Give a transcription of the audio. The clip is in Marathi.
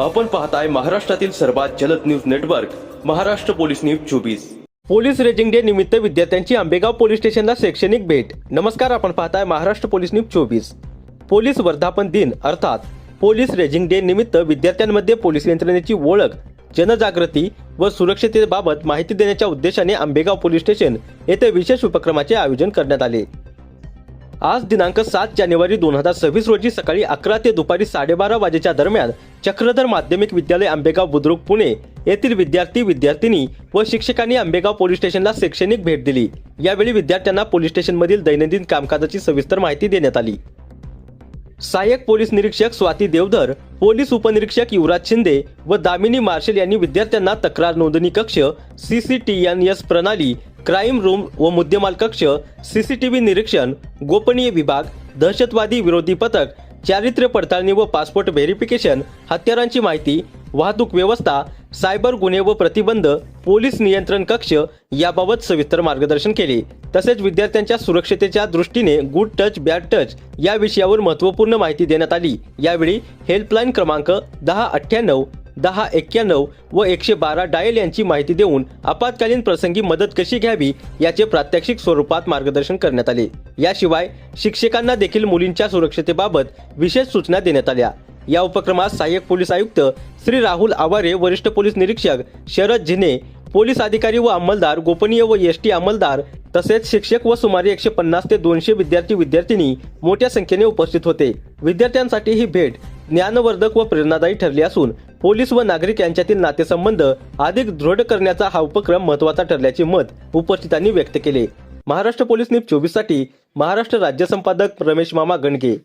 आपण पाहताय महाराष्ट्रातील सर्वात जलद news network Maharashtra police news चोवीस. पोलीस रेजिंग डे निमित्त विद्यार्थ्यांची आंबेगाव पोलीस स्टेशनला शैक्षणिक भेट. नमस्कार आपण पाहताय महाराष्ट्र पोलीस न्यूज चोवीस. पोलीस वर्धापन दिन अर्थात पोलीस रेजिंग डे निमित्त विद्यार्थ्यांमध्ये पोलीस यंत्रणेची ओळख जनजागृती व सुरक्षिततेबाबत माहिती देण्याच्या उद्देशाने आंबेगाव पोलीस स्टेशन येथे विशेष उपक्रमाचे आयोजन करण्यात आले. आज दिनांक सात जानेवारी दोन हजार सव्वीस रोजी सकाळी अकरा ते दुपारी साडेबारा वाजेच्या दरम्यान चक्रधर माध्यमिक विद्यालय आंबेगाव बुद्रुक पुणे येथील विद्यार्थी विद्यार्थिनी व शिक्षकांनी आंबेगाव पोलीस स्टेशनला शैक्षणिक भेट दिली. यावेळी विद्यार्थ्यांना पोलीस स्टेशनमधील दैनंदिन कामकाजाची सविस्तर माहिती देण्यात आली. सहाय्यक पोलीस निरीक्षक स्वाती देवधर पोलीस उपनिरीक्षक युवराज शिंदे व दामिनी मार्शल यांनी विद्यार्थ्यांना तक्रार नोंदणी कक्ष C C T N S प्रणाली क्राईम रूम व मुद्देमाल कक्ष सीसीटीव्ही निरीक्षण गोपनीय विभाग दहशतवादी विरोधी पथक चारित्र्य पडताळणी व पासपोर्ट व्हेरिफिकेशन हत्यारांची माहिती वाहतूक व्यवस्था सायबर गुन्हे व प्रतिबंध पोलीस नियंत्रण कक्ष याबाबत सविस्तर मार्गदर्शन केले. तसेच विद्यार्थ्यांच्या सुरक्षतेच्या दृष्टीने गुड टच बॅड टच या विषयावर महत्त्वपूर्ण माहिती देण्यात आली. यावेळी हेल्पलाईन क्रमांक दहा अठ्ठ्याण्णव दहा एक्क्याण्णव व एकशे बारा डायल यांची माहिती देऊन आपत्कालीन प्रसंगी मदत कशी घ्यावी याचे प्रात्यक्षिक स्वरूपात मार्गदर्शन करण्यात आले. याशिवाय शिक्षकांना देखील मुलींच्या सुरक्षतेबाबत विशेष सूचना देण्यात आल्या. या उपक्रमात सहाय्यक पोलीस आयुक्त श्री राहुल आवारे वरिष्ठ पोलीस निरीक्षक शरद झिने पोलीस अधिकारी व अंमलदार गोपनीय व एस टी अंमलदार तसेच शिक्षक व सुमारे एकशे पन्नास ते दोनशे विद्यार्थी विद्यार्थिनी मोठ्या संख्येने उपस्थित होते. विद्यार्थ्यांसाठी ही भेट ज्ञानवर्धक व प्रेरणादायी ठरली असून पोलीस व नागरिक यांच्यातील नातेसंबंध अधिक दृढ करण्याचा हा उपक्रम महत्त्वाचा ठरल्याचे मत उपस्थितांनी व्यक्त केले. महाराष्ट्र पोलीस न्यूज चोवीससाठी महाराष्ट्र राज्य संपादक रमेश मामा गणगे.